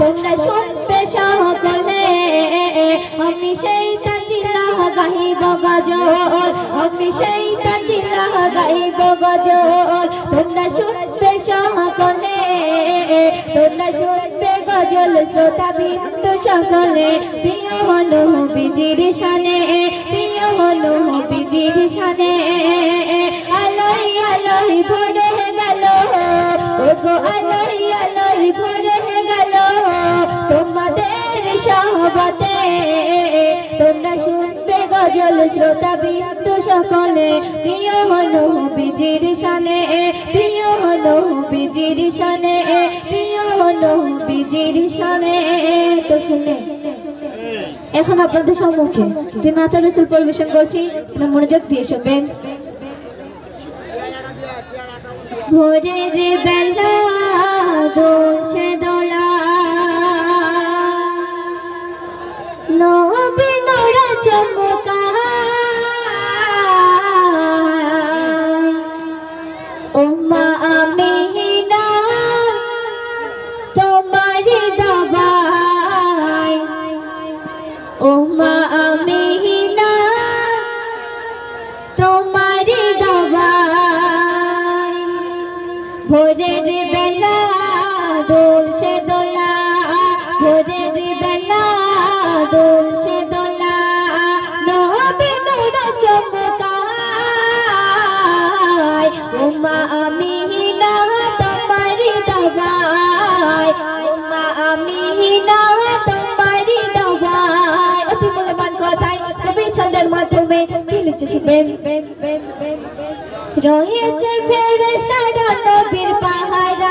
তোমরা শুনবে সকলে আমি সেই তাজিলা গাইব গজল। আমি সেই তাজিলা গাইব গজল। তোমরা শুনবে সকলে তোমরা শুনবে গজল শ্রোতা বিন্দু সকলে। প্রিয় হলো বিজির শানে। প্রিয় হলো বিজির শ্রোতা বিন্দু সকলে, প্রিয় হলো বিজির শানে, প্রিয় হলো বিজির শানে, প্রিয় হলো বিজির শানে। তো শুনে। এখন আপনাদের সম্মুখে ত্রিনাথ রসুল পরিবেশন করছি। মনোযোগ দিয়ে শুনবেন। ভোরের বেলা দোলছে দোলা। নবে নোরা চমকায় ভোরের বেলা দোলছে দোলা ভোরের বেলা দোলছে দোলা, নবে নোরা চমকায় ও মা আমিনা তোমার দাবাই ও মা আমিনা তোমার দাবাই অতি মূল্যবান কথায় কবি ছন্দের মাধ্যমে লিখছে শিখবেন রয়েছে ফেরেস্তারা নবীর পাহারা।